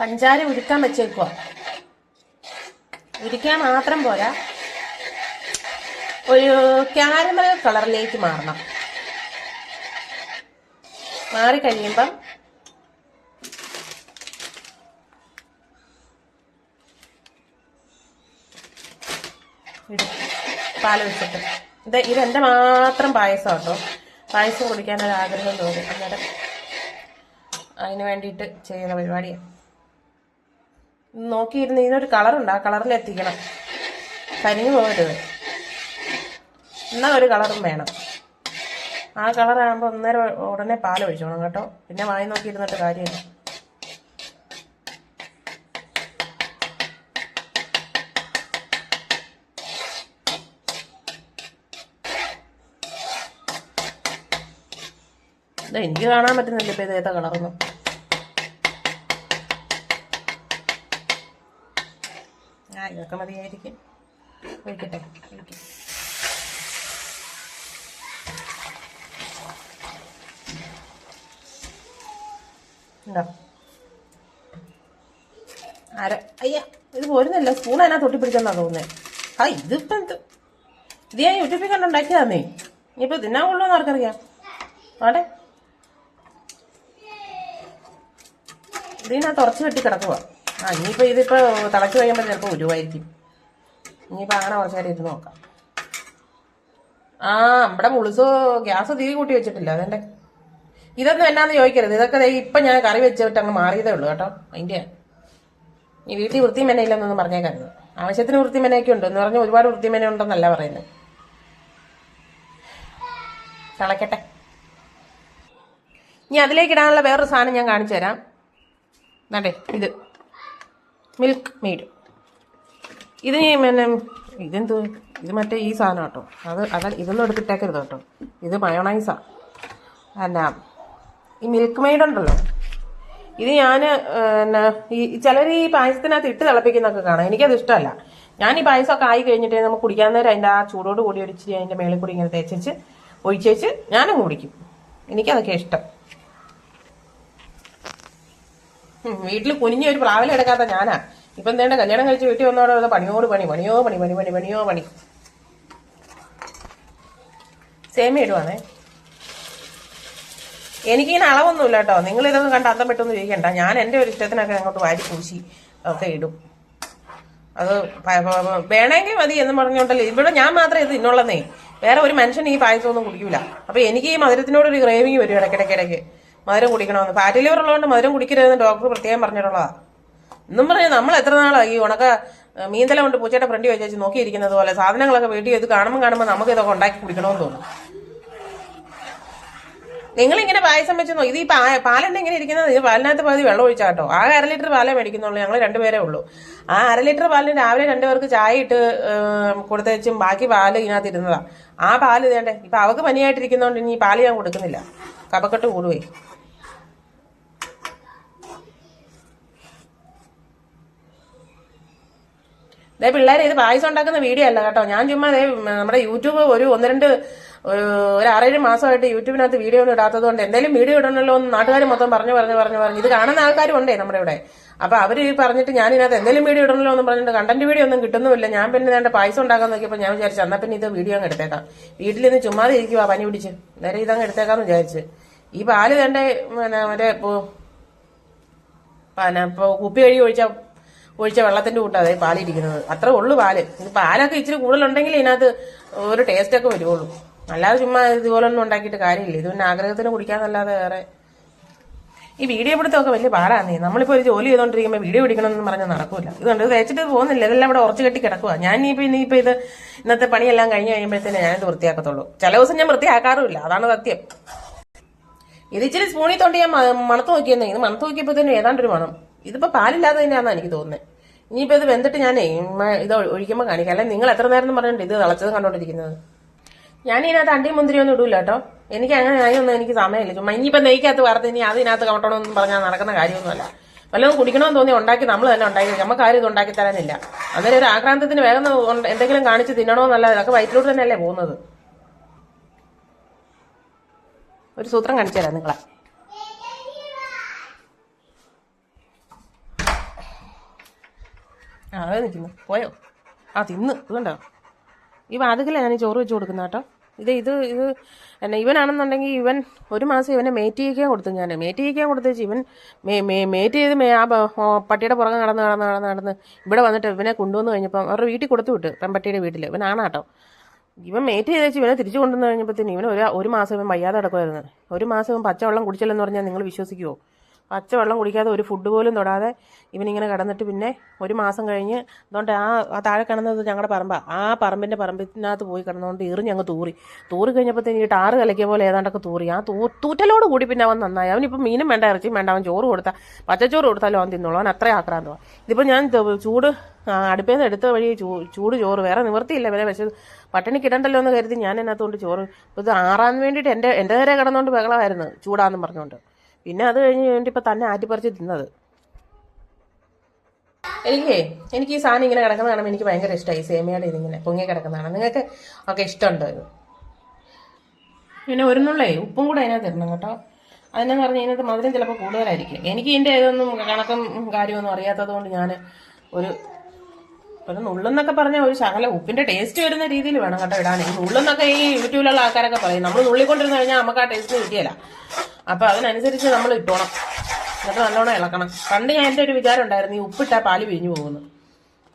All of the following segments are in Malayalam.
പഞ്ചാര ഉരുക്കാൻ വെച്ചേക്കുക ഉരുക്കാൻ മാത്രം പോരാ. ഒരു ക്യാരമൽ കളറിലേക്ക് മാറണം. മാറിക്കഴിയുമ്പം പാൽ വെച്ചിട്ട് ഇത് ഇതെന്റെ മാത്രം പായസം കേട്ടോ. പായസം ആഗ്രഹം തോന്നി. അന്നേരം അതിന് വേണ്ടിയിട്ട് ചെയ്യുന്ന പരിപാടിയാണ് നോക്കിയിരുന്ന് ഇതിനൊരു കളറുണ്ട്. ആ കളറിൽ എത്തിക്കണം. കരിഞ്ഞു പോകരുത്. എന്നാൽ ഒരു കളറും വേണം. ആ കളറാകുമ്പോൾ ഒന്നേരം ഉടനെ പാൽ ഒഴിച്ചോണം കേട്ടോ. പിന്നെ വായി നോക്കിയിരുന്നിട്ട് കാര്യമില്ല. എനിക്ക് കാണാൻ പറ്റുന്നില്ല ഇപ്പം ഇത് ഏതാ കളറൊന്നും. ഇതൊക്കെ മതിയായിരിക്കും. ഒഴിക്കട്ടെ ഉണ്ടോ അര അയ്യ ഇത് പോരുന്നല്ല? സ്പൂൺ അതിനകത്ത് ഒട്ടിപ്പിടിച്ചെന്നാ തോന്നുന്നത് ആ ഇതിപ്പം എന്ത്? ഇത് ഞാൻ യൂട്യൂബിൽ കണ്ടുണ്ടാക്കിയതാന്നേ. ഇനിയിപ്പോൾ തിന്നാൻ കൊള്ളുമെന്ന് ആർക്കറിയാം. ആടെ? ഇതിനകത്ത് ഉറച്ചു വെട്ടി കിടക്കുക ആ ഇനിയിപ്പോൾ ഇതിപ്പോൾ തിളച്ച് കഴിയുമ്പോൾ ചിലപ്പോൾ ഉരുവായിരിക്കും. ഇനിയിപ്പോൾ അങ്ങനെ കുറച്ച് നേരം ഇരുന്ന് നോക്കാം. ആ നമ്മുടെ മുളിസ് ഗ്യാസ് തീ കൂട്ടി വെച്ചിട്ടില്ല അതെന്റെ ഇതൊന്നും എന്നാന്ന് ചോദിക്കരുത്. ഇതൊക്കെ ഇപ്പം ഞാൻ കറി വെച്ചിട്ട് അങ്ങ് മാറിയതേ ഉള്ളൂ കേട്ടോ അതിന്റെ ഈ വീട്ടിൽ വൃത്തിയും മെനയില്ലെന്നൊന്നും പറഞ്ഞേക്കരുത്. ആവശ്യത്തിന് വൃത്തി മെനയൊക്കെ ഉണ്ട്. എന്ന് പറഞ്ഞാൽ ഒരുപാട് വൃത്തി മെന ഉണ്ടെന്നല്ല പറയുന്നത്. തിളക്കട്ടെ. ഇനി അതിലേക്ക് ഇടാനുള്ള വേറൊരു സാധനം ഞാൻ കാണിച്ചു തരാം. അതെ ഇത്. മിൽക്ക് മെയ്ഡ് ഇത് പിന്നെ ഇതെന്ത്? ഇത് മറ്റേ ഈ സാധനം കേട്ടോ. അത് അത് ഇതൊന്നും എടുത്തിട്ടേക്കരുത് കേട്ടോ. ഇത് മയോണൈസാ. അല്ല ഈ മിൽക്ക് മെയ്ഡ് ഉണ്ടല്ലോ. ഇത് ഞാൻ പിന്നെ ഈ ചിലർ ഈ പായസത്തിനകത്ത് ഇട്ട് തിളപ്പിക്കുന്നൊക്കെ കാണാം. എനിക്കത് ഇഷ്ടമല്ല. ഞാൻ ഈ പായസമൊക്കെ ആയി കഴിഞ്ഞിട്ട് നമുക്ക് കുടിക്കാൻ നേരം അതിന്റെ ആ ചൂടോട് കൂടി ഒരിച്ചിരി അതിന്റെ മേളിൽ കൂടി ഇങ്ങനെ തേച്ചേച്ച് ഒഴിച്ചേച്ച് ഞാനും കുടിക്കും. എനിക്കതൊക്കെ ഇഷ്ടം. വീട്ടിൽ കുനിഞ്ഞ ഒരു പ്രാവല എടുക്കാത്ത ഞാനാ. ഇപ്പൊ എന്തേണ്ട കല്യാണം കഴിച്ച് വീട്ടിൽ വന്നോടെ പണിയോട് പണി പണിയോ പണി പണി പണി പണിയോ പണി. സേമിയ ഇടുവാണേ. എനിക്കിങ്ങനെ അളവൊന്നുമില്ല കേട്ടോ. നിങ്ങൾ ഇതൊന്നും കണ്ട അന്തം പെട്ടെന്ന് ചോദിക്കണ്ട ഞാൻ എന്റെ ഒരു ഇഷ്ടത്തിനൊക്കെ അങ്ങോട്ട് വാരി പൂശി ഒക്കെ ഇടും. അത് വേണമെങ്കിൽ മതി എന്ന് പറഞ്ഞോണ്ടല്ലേ ഇവിടെ ഞാൻ മാത്രം ഇത് ഇന്നുള്ളതേ വേറെ ഒരു മനുഷ്യൻ ഈ പായസമൊന്നും കുടിക്കൂല. അപ്പൊ എനിക്ക് ഈ മധുരത്തിനോടൊരു ക്രേവിങ് വരും ഇടയ്ക്കിടയ്ക്കിടയ്ക്ക്. മധുരം കുടിക്കണമെന്ന്. ഫാറ്റ് ലിവർ ഉള്ളതുകൊണ്ട് മധുരം കുടിക്കരുതെന്ന് ഡോക്ടർ പ്രത്യേകം പറഞ്ഞിട്ടുള്ളതാണ് എന്നും പറഞ്ഞ് നമ്മൾ എത്ര നാളായി ഈ ഉണക്ക മീന്തല കൊണ്ട് പൂച്ചയുടെ ഫ്രണ്ടി വെച്ച് നോക്കിയിരിക്കുന്നത് പോലെ സാധനങ്ങളൊക്കെ വീട്ടിൽ ഇത് കാണുമ്പോൾ കാണുമ്പോൾ നമുക്ക് ഇതൊക്കെ ഉണ്ടാക്കി കുടിക്കണമെന്ന് തോന്നും. നിങ്ങൾ ഇങ്ങനെ പായസം വെച്ച് നോക്കി ഇത് ഈ പാ- പാലെണ്ണ ഇങ്ങനെ ഇരിക്കുന്നത് ഇത് പാലിനകത്ത് പകുതി വെള്ളം ഒഴിച്ചാട്ടോ ആ അര ലിറ്റർ പാലേ മേടിക്കുന്നുള്ളൂ ഞങ്ങൾ രണ്ടുപേരേ ഉള്ളൂ. ആ അര ലിറ്റർ പാലിന് രാവിലെ രണ്ടുപേർക്ക് ചായ ഇട്ട് കൊടുത്തേച്ചും ബാക്കി പാൽ ഇതിനകത്ത് ഇരുന്നതാണ് ആ പാൽ ഇതേണ്ടേ? ഇപ്പം അവക്ക് പനിയായിട്ടിരിക്കുന്നതുകൊണ്ട് ഇനി ഈ പാൽ ഞാൻ കൊടുക്കുന്നില്ല. കപക്കെട്ട് കൂടുവേ. ദേ പിള്ളേരെ ഇത് പായസം ഉണ്ടാക്കുന്ന വീഡിയോ അല്ല കേട്ടോ. ഞാൻ ചുമ്മാ നമ്മുടെ യൂട്യൂബ് ഒരു ഒന്ന് രണ്ട് ഒരു ആറേഴ് മാസമായിട്ട് യൂട്യൂബിനകത്ത് വീഡിയോ ഒന്നും ഇടാത്തത് കൊണ്ട് എന്തെങ്കിലും വീഡിയോ ഇടണല്ലോ എന്ന് നാട്ടുകാർ മൊത്തം പറഞ്ഞു പറഞ്ഞു പറഞ്ഞു പറഞ്ഞു. ഇത് കാണുന്ന ആൾക്കാരും ഉണ്ടേ നമ്മുടെ ഇവിടെ. അപ്പൊ അവർ ഈ പറഞ്ഞിട്ട് ഞാൻ ഇതിനകത്ത് എന്തെങ്കിലും വീഡിയോ ഇടണല്ലോ എന്ന് പറഞ്ഞിട്ട് കണ്ടന്റ് വീഡിയോ ഒന്നും കിട്ടുന്നുമില്ല. ഞാൻ പിന്നെ വേണ്ട പായസം ഉണ്ടാക്കാൻ നോക്കിയപ്പോൾ ഞാൻ വിചാരിച്ചു എന്നാ പിന്നെ ഇത് വീഡിയോ അങ്ങ് എടുത്തേക്കാം. വീട്ടിൽ നിന്ന് ചുമ്മാതെ ഇരിക്കുക പനി പിടിച്ച്. നേരെ ഇതങ്ങ് എടുത്തേക്കാന്ന് വിചാരിച്ച്. ഈ പാൽ തന്റെ മറ്റേ പിന്നെ കുപ്പി കഴുകി ഒഴിച്ച ഒഴിച്ച വെള്ളത്തിന്റെ കൂട്ടാ അതെ പാലിരിക്കുന്നത്. അത്രേ ഉള്ളു പാൽ. പാലൊക്കെ ഇച്ചിരി കൂടുതലുണ്ടെങ്കിൽ ഇതിനകത്ത് ഒരു ടേസ്റ്റ് ഒക്കെ വരുവുള്ളൂ. അല്ലാതെ ചുമ്മാ ഇതുപോലെ ഒന്നും ഉണ്ടാക്കിയിട്ട് കാര്യമില്ല. ഇത് പിന്നെ ആഗ്രഹത്തിന് കുടിക്കാന്നല്ലാതെ വേറെ. ഈ വീഡിയോ പിടുത്തമൊക്കെ വലിയ പാടാന്നേ. നമ്മളിപ്പോൾ ഒരു ജോലി ചെയ്തുകൊണ്ടിരിക്കുമ്പോൾ വീഡിയോ പിടിക്കണമെന്ന് പറഞ്ഞാൽ നടക്കില്ല ഇതുകൊണ്ട് ഇത് തേച്ചിട്ട് പോകുന്നില്ല. ഇതെല്ലാം ഇവിടെ ഉറച്ചു കെട്ടി കിടക്കുക ഞാൻ ഇനിയിപ്പോൾ ഇനിയിപ്പോൾ ഇത് ഇന്നത്തെ പണിയെല്ലാം കഴിഞ്ഞ് കഴിയുമ്പോഴത്തേനെ ഞാനിത് വൃത്തിയാക്കത്തുള്ളൂ. ചില ദിവസം ഞാൻ വൃത്തിയാക്കാറുമില്ല. അതാണ് സത്യം. ഇത് ഇച്ചിരി സ്പൂണിൽ തൊണ്ട് ഞാൻ മണത്ത് നോക്കിയെന്നേ. ഇത് മണത്ത് നോക്കിയപ്പോഴത്തേനും ഏതാണ്ടൊരു മണം. ഇതിപ്പോ പാലില്ലാതെ തന്നെയാണെന്നാണ് എനിക്ക് തോന്നുന്നത് ഇനിയിപ്പോ ഇത് വെന്തിട്ട് ഞാനേ ഇത് ഒഴിക്കുമ്പോൾ കാണിക്കാം. അല്ലെങ്കിൽ നിങ്ങൾ എത്ര നേരം എന്ന് പറഞ്ഞിട്ടുണ്ട് ഇത് തിളച്ചത് കണ്ടോണ്ടിരിക്കുന്നത്? ഞാൻ ഇതിനകത്ത് അണ്ടി മുന്തിരി ഒന്നും ഇടൂല കേട്ടോ. എനിക്ക് അങ്ങനെ അതിനൊന്നും എനിക്ക് സമയമില്ല. ചുമ്മാ ഇനിയിപ്പം നെയ്ക്കകത്ത് വറുത്ത് ഇനി അതിനകത്ത് കവട്ടണമെന്ന് പറഞ്ഞാൽ നടക്കുന്ന കാര്യമൊന്നുമല്ല. വല്ലതും കുടിക്കണമെന്ന് തോന്നി ഉണ്ടാക്കി നമ്മൾ തന്നെ ഉണ്ടാക്കി നമുക്ക് ആരും ഇത് ഉണ്ടാക്കി തരാനില്ല. അന്നേരം ഒരു ആക്രാന്തത്തിന് വേഗം എന്തെങ്കിലും കാണിച്ച് തിന്നണമെന്നല്ല ഇതൊക്കെ വയറ്റിലോട്ട് തന്നെയല്ലേ പോകുന്നത്. ഒരു സൂത്രം കാണിച്ചു തരാം നിങ്ങളെ. ആ അത് നിൽക്കുന്നു പോയോ? ആ തിന്ന്. ഇതുണ്ടോ? ഈ വാതുക്കലാണ് ഞാൻ ചോറ് വെച്ച് കൊടുക്കുന്ന കേട്ടോ? ഇത് ഇത് ഇത് എന്നെ ഇവനാണെന്നുണ്ടെങ്കിൽ ഇവൻ ഒരു മാസം ഇവനെ മേറ്റ് ചെയ്യിക്കാൻ കൊടുത്തു ഞാൻ മേറ്റ് ചെയ്യിക്കാൻ കൊടുത്തേച്ച് ഇവൻ മേറ്റ് ചെയ്ത് ആ പട്ടിയുടെ പുറകെ നടന്ന് നടന്ന് നടന്ന് നടന്ന് ഇവിടെ വന്നിട്ട് ഇവനെ കൊണ്ടുവന്ന് കഴിഞ്ഞപ്പോൾ അവരുടെ വീട്ടിൽ കൊടുത്തു വിട്ട് പെൺപട്ടിയുടെ വീട്ടിൽ കേട്ടോ. ഇവൻ മേറ്റ് ചെയ്തേച്ച് ഇവനെ തിരിച്ചു കൊണ്ടുവന്ന് കഴിഞ്ഞപ്പോഴത്തേന് ഇവൻ ഒരു ഒരു മാസം ഇവൻ വയ്യാതെ കിടക്കുമായിരുന്നു ഒരു മാസം ഇവൻ പച്ചവെള്ളം കുടിച്ചില്ലെന്ന് പറഞ്ഞാൽ നിങ്ങൾ വിശ്വസിക്കുമോ പച്ചവെള്ളം കുടിക്കാതെ ഒരു ഫുഡ് പോലും തൊടാതെ ഇവനിങ്ങനെ കിടന്നിട്ട് പിന്നെ ഒരു മാസം കഴിഞ്ഞ് അതുകൊണ്ട് ആ ആ താഴെ കിടന്നത് ഞങ്ങളുടെ പറമ്പാ. ആ പറമ്പിന്റെ പറമ്പിനകത്ത് പോയി കിടന്നുകൊണ്ട് ഇറിഞ്ഞ് അങ്ങ് തൂറി. തൂറി കഴിഞ്ഞപ്പോഴത്തേന് ഈ ടാറ് കലക്കിയ പോലെ ഏതാണ്ടൊക്കെ തൂറി. ആ തൂ തൂറ്റലോട് കൂടി പിന്നെ അവൻ നന്നായി. അവനിപ്പം മീനും വേണ്ട ഇറച്ചിയും വേണ്ട അവൻ ചോറ് കൊടുത്താൽ പച്ചച്ചോറ് കൊടുത്താലും അവൻ തിന്നോളൂ. അവൻ അത്ര ആക്രാന്തമാണ് ഇതിപ്പോൾ ഞാൻ ചൂട് അടുപ്പേന്ന് എടുത്ത വഴി ചൂട് ചോറ്. വേറെ നിവർത്തിയില്ല വരെ പക്ഷേ പട്ടിണി കിടണ്ടല്ലോ എന്ന് കരുതി ഞാൻ അതിനകത്തുകൊണ്ട് ചോറ്. ഇത് ആറാൻ വേണ്ടിയിട്ട് എന്റെ എന്റെ നേരെ കിടന്നുകൊണ്ട് ബഹളമായിരുന്നു ചൂടാന്ന് പറഞ്ഞുകൊണ്ട് പിന്നെ അത് കഴിഞ്ഞ് വേണ്ടി ഇപ്പം തന്നെ ആറ്റിപ്പറിച്ച് തിന്നത്. എനിക്കേ എനിക്ക് ഈ സാധനം ഇങ്ങനെ കിടക്കുന്ന കാണുമ്പോൾ എനിക്ക് ഭയങ്കര ഇഷ്ടമായി സേമിയയുടെ ഇതിങ്ങനെ പൊങ്ങി കിടക്കുന്നതാണ് നിങ്ങൾക്ക് ഒക്കെ ഇഷ്ടമുണ്ടോ ഇത്? പിന്നെ ഒരു നുള്ളേ ഉപ്പും കൂടെ അതിനകത്ത് ഇടണം കേട്ടോ. അതിനെന്ന് പറഞ്ഞാൽ ഇതിനകത്ത് മധുരം ചിലപ്പോൾ കൂടുതലായിരിക്കും. എനിക്ക് ഇതിന്റെ ഇതൊന്നും കണക്കും കാര്യമൊന്നും അറിയാത്തത് കൊണ്ട് ഞാൻ ഒരു ഒരു നുള്ളെന്നൊക്കെ പറഞ്ഞാൽ ഒരു ശകല ഉപ്പിന്റെ ടേസ്റ്റ് വരുന്ന രീതിയിൽ വേണം കേട്ടോ ഇടാൻ. ഈ നുള്ളെന്നൊക്കെ ഈ യൂട്യൂബിലുള്ള ആൾക്കാരൊക്കെ പറയും. നമ്മൾ നുള്ളിക്കൊണ്ടിരുന്ന് കഴിഞ്ഞാൽ നമുക്ക് ആ ടേസ്റ്റ് കിട്ടിയല്ല അപ്പൊ അതിനനുസരിച്ച് നമ്മൾ ഇട്ടോണം എന്നിട്ട് നല്ലോണം ഇളക്കണം. പണ്ട് ഞാൻ എന്റെ ഒരു വിചാരം ഉണ്ടായിരുന്നു ഈ ഉപ്പിട്ടാൽ പാൽ പിരിഞ്ഞു പോകുന്നു.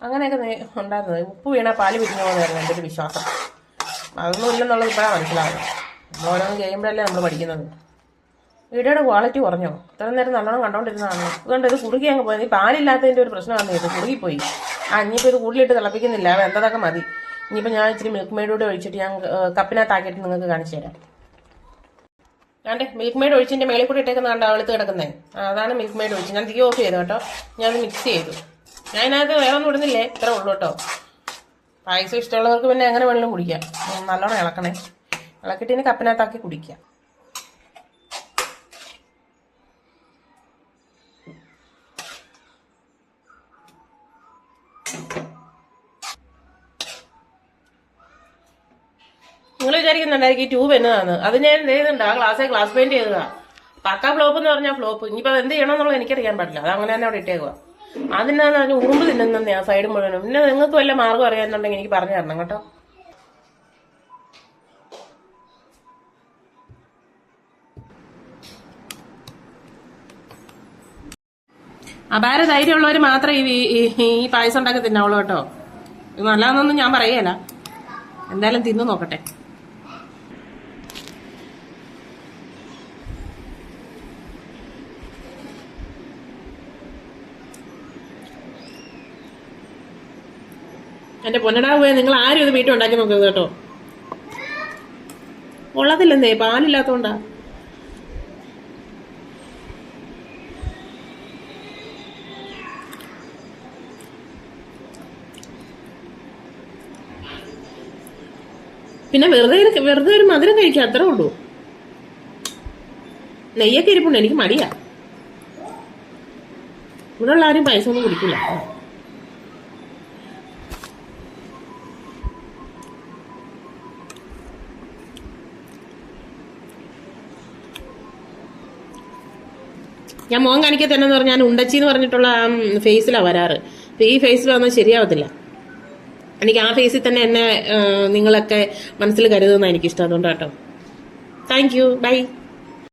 അങ്ങനെയൊക്കെ ഉണ്ടായിരുന്നത് ഉപ്പ് വീണാൽ പാൽ പിരിഞ്ഞു പോകുന്നതായിരുന്നു എന്റെ ഒരു വിശ്വാസം. അതൊന്നും ഇല്ലെന്നുള്ളത് ഇപ്പോഴാണ് മനസ്സിലാവുന്നത്. നമ്മൾ ഓരോന്നും ചെയ്യുമ്പോഴല്ലേ നമ്മൾ പഠിക്കുന്നത്. വീഡിയോയുടെ ക്വാളിറ്റി കുറഞ്ഞോ? ഇത്രയും നേരം നല്ലോണം കണ്ടോണ്ടിരുന്നതാണ്. അതുകൊണ്ട് ഇത് കുറുകി അങ്ങ് പോയത് ഈ പാലില്ലാത്തതിന്റെ ഒരു പ്രശ്നമാണ് ഇത് കുറുകിപ്പോയി. ആ ഇനിയിപ്പോൾ ഇത് കൂടുതലിട്ട് തിളപ്പിക്കുന്നില്ല. വെന്തതൊക്കെ മതി. ഇനിയിപ്പോൾ ഞാൻ ഇച്ചിരി മിൽക്ക് മെയ്ഡൂടെ ഒഴിച്ചിട്ട് ഞാൻ കപ്പിനകത്താക്കിയിട്ട് നിങ്ങൾക്ക് കാണിച്ചു തരാം. ഞാന്റെ മിൽക്ക് മെയ്ഡ് ഒഴിച്ചിന്റെ മേളിൽ കൂടി ഇട്ടേക്കുന്ന കണ്ട വെളുത്ത് കിടക്കുന്നത് അതാണ് മിൽക്ക് മെയ്ഡ് ഒഴിച്ച്. ഞാൻ തീ ഓഫ് ചെയ്തു കേട്ടോ. ഞാൻ മിക്സ് ചെയ്തു. ഞാൻ അതിനകത്ത് വേറെ ഒന്നും ഇടുന്നില്ലേ? ഇത്ര ഉള്ളൂ കേട്ടോ. പായസം ഇഷ്ടമുള്ളവർക്ക് പിന്നെ എങ്ങനെ വെള്ളം കുടിക്കാം. നല്ലോണം ഇളക്കണേ. ഇളക്കിയിട്ട് ഇനി കപ്പിനകത്താക്കി കുടിക്കാം. വിചാരിക്കുന്നുണ്ടായിരിക്കും ഈ ട്യൂബ് എന്നതാണ് അത് ഞാൻ ചെയ്തിട്ടുണ്ട് ആ ഗ്ലാസ്സേ ഗ്ലാസ് പെയിന്റ് ചെയ്തതാ. പക്ക ഫ്ലോപ്പ് എന്ന് പറഞ്ഞാൽ ഫ്ലോപ്പ് ഇനിയിപ്പോൾ അത് എന്ത് ചെയ്യണമെന്നുള്ളത് എനിക്കറിയാൻ പറ്റില്ല. അത് അങ്ങനെ തന്നെ അവിടെ ഇട്ടേക്കുക അതിനാന്ന് പറഞ്ഞാൽ ഉറുമ്പ് തിന്നുന്നേ ആ സൈഡ് മുഴുവനും. പിന്നെ നിങ്ങൾക്ക് വല്ല മാർഗം അറിയാന്നുണ്ടെങ്കിൽ എനിക്ക് പറഞ്ഞു തരണം കേട്ടോ. അപാര ധൈര്യമുള്ളവർ മാത്രമേ ഈ ഈ- പായസം ഉണ്ടാക്കി തിന്നാവുള്ളൂ കേട്ടോ. നല്ലതെന്നൊന്നും ഞാൻ പറയല. എന്തായാലും തിന്നു നോക്കട്ടെ. എന്റെ പൊന്നടാവുക നിങ്ങൾ ആരും ഇത് വീട്ടിൽ ഉണ്ടാക്കി നോക്കരുത് കേട്ടോ. ഉള്ളതില്ലെന്നേ പാലില്ലാത്തോണ്ടാ. പിന്നെ വെറുതെ വെറുതെ ഒരു മധുരം കഴിക്കുക അത്രേ ഉള്ളൂ. നെയ്യൊക്കെ ഇരിപ്പുണ്ട് എനിക്ക് മടിയാ. ഇവിടെ ഉള്ള ആരും പൈസ ഒന്നും കുടിക്കില്ല ഞാൻ മോൻ കാണിക്കാൻ തന്നെ പറഞ്ഞാൽ ഞാൻ ഉണ്ടച്ചി എന്ന് പറഞ്ഞിട്ടുള്ള ആ ഫേസിലാണ് വരാറ്. അപ്പം ഈ ഫേസിൽ വന്നാൽ ശരിയാവത്തില്ല. എനിക്ക് ആ ഫേസിൽ തന്നെ എന്നെ നിങ്ങളൊക്കെ മനസ്സിൽ കരുതുന്ന എനിക്കിഷ്ടം. അതുകൊണ്ട് കേട്ടോ താങ്ക് യു. ബൈ.